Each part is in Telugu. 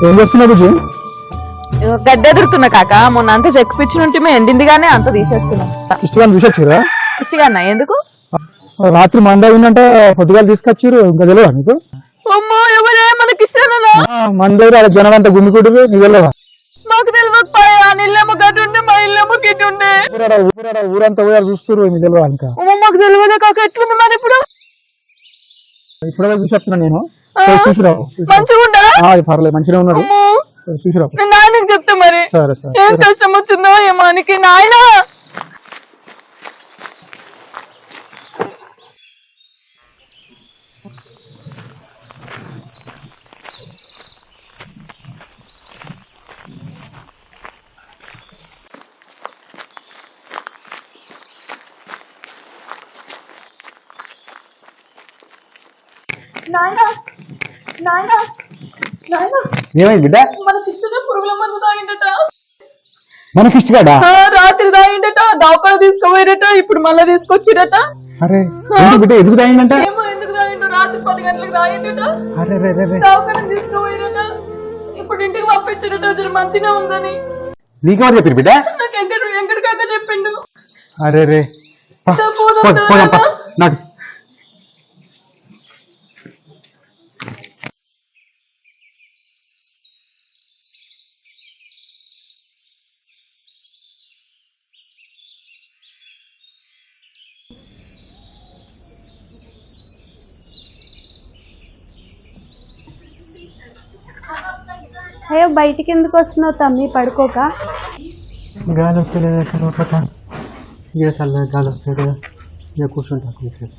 ఏం చేస్తున్నావు బుజ్జి గడ్డ ఎదురుతున్నా కాక మొన్న అంతా చెక్కిపించి మేము ఎండిందిగానే అంత తీసేస్తున్నాం ఇష్టం చూసొచ్చిరా ఇష్టగా ఎందుకు? రాత్రి మంద అయిందంటే పొద్దుగాలు తీసుకొచ్చిర్రు ఇంకా తెలియదా నీకు? దగ్గర అలా జనం అంతా గుమ్మికుడు నీకు తెలియదా మాకు నీళ్ళేమో గడ్డి ఉండే మా ఇల్లేమో గిడ్డి ఉండే. ఊరాడ ఊరాడ ఊరంతా పోయారు చూస్తున్నారు నీకు తెలియదా ఇంకా? మాకు తెలియదు కాక ఎట్లుంది మరి ఇప్పుడు? ఇప్పుడే చూసేస్తున్నా నేను. చూసిరావు పర్లేదు మంచిగా ఉన్నాడు. చూసిరావు నాయనకి చెప్తా మరి. సరే సరే ఏం కష్టం వచ్చిందో ఏమో నాయన! ఏమైంది బిడ్డ? మనకి ఇష్టగాడా రాత్రి తాగిండట దావకాలు తీసుకుపోయిరట ఇప్పుడు మళ్ళా తీసుకొచ్చిరట. అరే బిడ్డ ఎందుకు తాగిందంట? ఎందుకు తాగిండు రాత్రి పది గంటలకు తాగిండట అరే రే రే రే. దావకాలు తీసుకుపోయిరట. ఇప్పుడు ఇంటికి పంపించిరట మంచిగా ఉందని. నీకెవరు చెప్పారు బిడ్డ? నాకు ఎక్కడ ఎక్కడికాక చెప్పిండు. అరే రే. నాకు అయ్యో బయటికి ఎందుకు వస్తున్నావు తమ్మి? పడుకోక. గాలి వస్తలేదు ఎక్కడ? ఒకట ఇక చల్లగా గాలి వస్తుంది కదా ఇక కూర్చుంటా కూర్చొని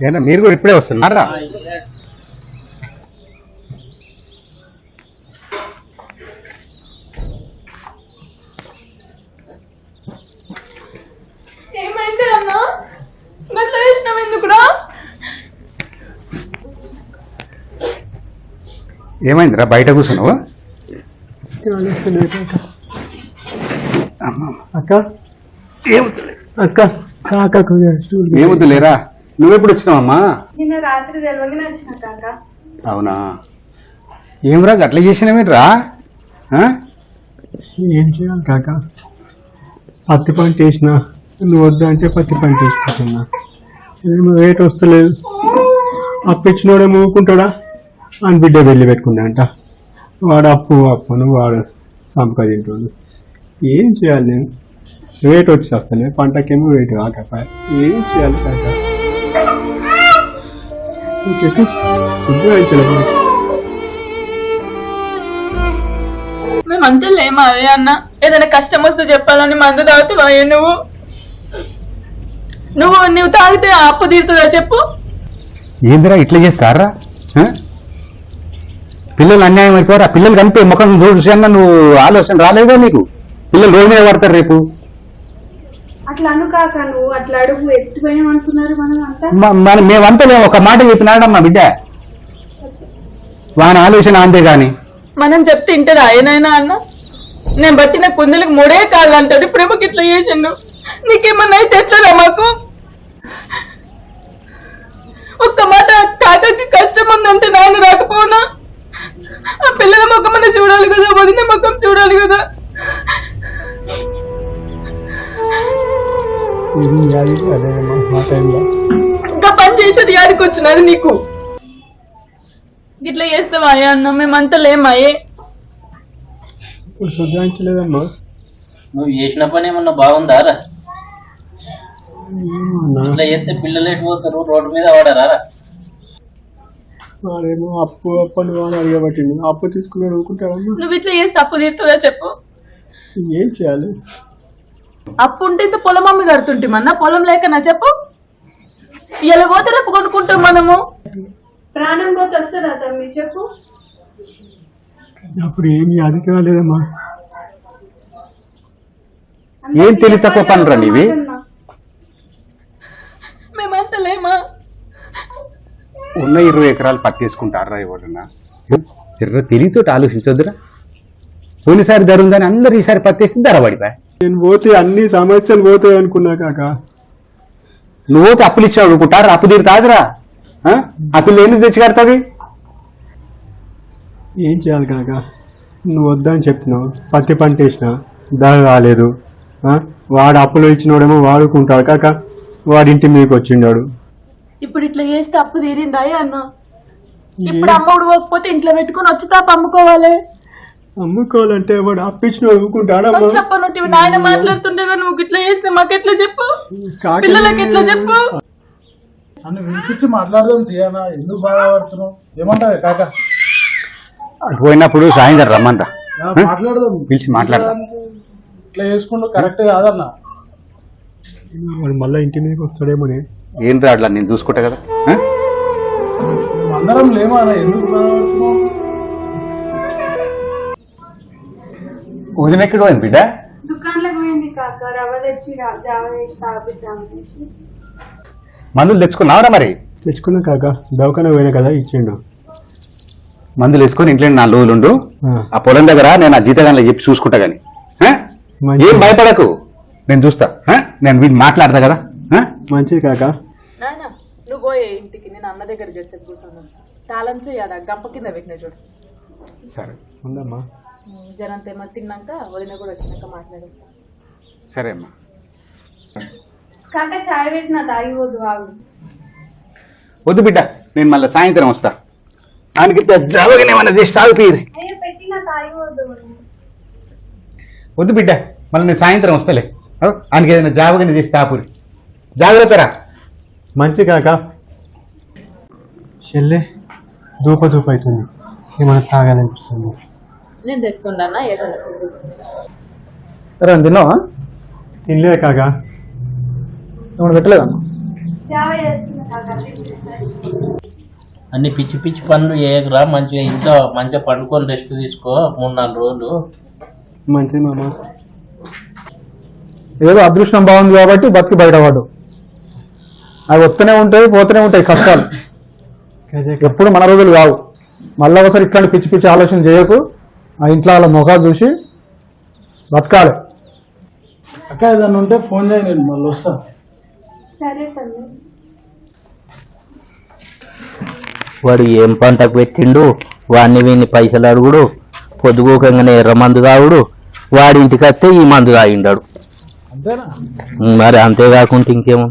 ఏనా మీరు కూడా ఇప్పుడే వస్తున్నారా ఏమైంది అన్న గట్ల వేసినాం ఎందుకురా ఏమైందిరా? బయట కూర్చున్నావు? అక్క. అక్క కాకకు ఏమొద్దు లేరా నువ్వెప్పుడు వచ్చినావమ్మా? నిన్న రాత్రి తెలివగానే వచ్చిన కాక. అవునా? ఏమరా గట్ల చేసినవేంట్రా? ఆ? ఏం చేయాలి కాక? పత్తి పంట వేసిన నువ్వు వద్దు అంటే పత్తి పంట వేసుకుంటున్నా. ఏమో రేట్ వస్తలేదు. అప్పిచ్చినోడే మూకుంటాడా? అని బిడ్డ వెళ్ళి పెట్టుకుందా అంట వాడు అప్పు అప్పును వాడు సంపాదింటుండు ఏం చేయాలి నేను? రేట్ వచ్చేస్తలే పంటకేమో రేటు కాకపోయా ఏం చేయాలి కాక మేము అంతే లేమా అదే అన్న? ఏదైనా కష్టం వస్తే చెప్పాలని మందు తాగుతావా ఏ నువ్వు? నువ్వు నువ్వు తాగితే ఆ అప్పు తీరుతుందా చెప్పు? ఏందిరా ఇట్లా చేస్తారా? పిల్లలు అన్యాయం అయిపోరా పిల్లలు కనిపే ముఖం చూసాన్న నువ్వు ఆలోచన రాలేదా నీకు? పిల్లలు రోజు మీద పడతారు రేపు. అట్లా అను కాక నువ్వు అట్లా అడుగు. ఎత్తిపోయామనుకున్నారు మనం అంతా. మన మేమంతా మేము ఒక మాట చెప్పినాడమ్మా బిడ్డ. వాని ఆలోచన అంతే గాని. మనం చెప్తే ఇంటదా ఏనాయనా అన్న? నేను బట్టిన కుందలకు మూడే కాళ్ళు అంటాడు ఇప్పుడేమో ఇట్లా చేసిండు. నీకేమన్నా అయితే ఎట్లరా మాకు? ఒక్క మాట కాకకి కష్టం ఉందంటే నాన్న రాకపోనా? ఆ పిల్లల ముఖం మనం చూడాలి కదా వదిన ముఖం చూడాలి కదా. ఇంకా పని చేసేది యాడికి వచ్చినది నీకు? ఇట్లా చేస్తావా అయ్యా అన్న మేమంతా లేమాయే. ఇప్పుడు నువ్వు చేసిన పని ఏమన్నా బాగుందా? రా ఇట్లా చేస్తే పిల్లలు ఎటు పోతారు? రోడ్డు మీద వాడరా వాడేమో అప్పు అప్పు అని వాడు అడగబట్టింది అప్పు తీసుకుని అనుకుంటావమ్మా నువ్వు ఇట్లా చేస్తే అప్పు తీరుతుందా చెప్పు. ఏం చేయాలి? అప్పు ఉంటే ఇంత పొలం అమ్మి కడుతుంటే మన పొలం లేకనా చెప్పు. ఇలా పోతే రేపు కొనుక్కుంటాం మనము. ప్రాణం పోతే వస్తుందా తమ్మి? చెప్పు. అప్పుడు ఏమి అది కాలేదమ్మా ఏం తెలివి తక్కువ పనురా నీవి. మేమంతా లేమా ఉన్న ఇరవై ఎకరాలు పట్టేసుకుంటారా ఎవరన్నా? చిర్ర తెలివితో ఆలోచించొద్దురా. పోయినసారి ధర ఉందని అందరు ఈసారి పత్తేస్తే ధర పడిపోయి. నేను పోతే అన్ని సమస్యలు పోతాయి అనుకున్నా కాక. నువ్వు పోతే అప్పులు ఇచ్చావు అనుకుంటారు? అప్పు తీరుతాదిరా పిల్ల ఎందుకు తెచ్చి కడుతుంది ఏం చేయాలి కాక? నువ్వు వద్దని చెప్పినావు. పత్తి పంట వేసిన ధర రాలేదు? వాడు అప్పులు ఇచ్చినోడేమో వాడుకుంటాడు కాక వాడి ఇంటి మీదకి వచ్చిండాడు. ఇప్పుడు ఇట్లా చేస్తే అప్పు తీరిందా అన్న? ఇప్పుడు అమ్మఒడు పోకపోతే ఇంట్లో పెట్టుకొని వచ్చి తాప అమ్ముకోవాలి. అమ్ముకోవాలంటే వాడు అప్పించిన ఊరుకుంటాడమ్మా చెప్పను నాయన మాట్లాడుతుంటే కానీ నువ్వు ఇట్లా చేస్తే మాకు ఎట్లా చెప్పు పిల్లలకి ఎట్లా చెప్పు? అన్న వినిపించి మాట్లాడదాం తీయనా ఎందుకు బాధపడుతున్నావు? ఏమంటావు కాక? అటు పోయినప్పుడు సాయంత్రం రమ్మంట. మాట్లాడదాం. పిలిచి మాట్లాడదాం. ఇట్లా చేసుకుంటూ కరెక్ట్ కాదన్న. మళ్ళీ ఇంటి మీదకి వస్తాడేమోనే. ఏం రాట్లా నేను చూసుకుంటా కదా? అందరం లేమా వదిన ఎక్కడ పోయింది బిడ్డ? పోయింది కాక రవ్వ తెచ్చి జావ మందులు తెచ్చుకున్నావురా మరి? తెచ్చుకున్నా కాక దవాఖాన పోయినా కదా ఇచ్చిండు. మందులు వేసుకొని ఇంట్లో నాలుగు రోజులు ఉండు ఆ, పొలం దగ్గర నేను ఆ జీతగానే చెప్పి చూసుకుంటా గాని. ఆ? ఏం భయపడకు. నేను చూస్తా. ఆ? నేను వీళ్ళు మాట్లాడతా కదా? మంచిది కాక. నాయన నువ్వు పోయే ఇంటికి నేను అన్న దగ్గర చేస్తే కూర్చున్నాను తాళం చెయ్యాడా గంప కింద పెట్టిన చూడు. సరే ఉందమ్మా. జనంత ఏమో తిన్నాక వదిన కూడా వచ్చినాక మాట్లాడేస్తా. సరే అమ్మా. కాక చాయ్ పెట్టిన తాగిపోదు ఆగు. వద్దు బిడ్డ నేను మళ్ళీ సాయంత్రం వస్తా. ఆయనకి జవగనే ఏమన్నా చేసి తాగుతీరు అయ్యో పెట్టిన తాగిపోదు. వద్దు బిడ్డ మళ్ళీ నేను సాయంత్రం వస్తలే. ఓ, ఆయనకి ఏదైనా జావగని చేసి తాపురి జాగ్రత్తరా మంచి కాక చెల్లె దూప దూప అవుతుంది. ఏమైనా తాగాలనిపిస్తుంది? నేను తెచ్చుకుంటానా? ఏదో తిన్నావా? తినలేదు కాక. ఏమైనా పెట్టలేదా? జావ చేస్తున్నా కాక అన్ని పిచ్చి పిచ్చి పనులు చేయకురా మంచిగా ఇంట్లో మంచిగా పండుకొని రెస్ట్ తీసుకో మూడు నాలుగు రోజులు. మంచిది మామ. ఏదో అదృష్టం బాగుంది కాబట్టి బతికి బయటపడ్డు అవి వస్తూనే ఉంటాయి పోతూనే ఉంటాయి కష్టాలు. ఎప్పుడు మన రోజులు కావు. మళ్ళీ ఒకసారి ఇట్లాంటి పిచ్చి పిచ్చి ఆలోచన చేయకు. ఆ ఇంట్లో వాళ్ళ ముఖాలు చూసి బతకాలి. అక్క ఏదన్నా ఉంటే ఫోన్ చేయి నేను మళ్ళీ వస్తా. వాడు ఏం పంటకు పెట్టిండు? వాడిని వీడిని పైసలు అడుగుడు. పొద్దుగోకంగానే ఎర్ర మందు తాగుడు. వాడి ఇంటికి వస్తే ఈ మందు తాగిండాడు. అంతేనా? మరి అంతేకాకుండా ఇంకేమో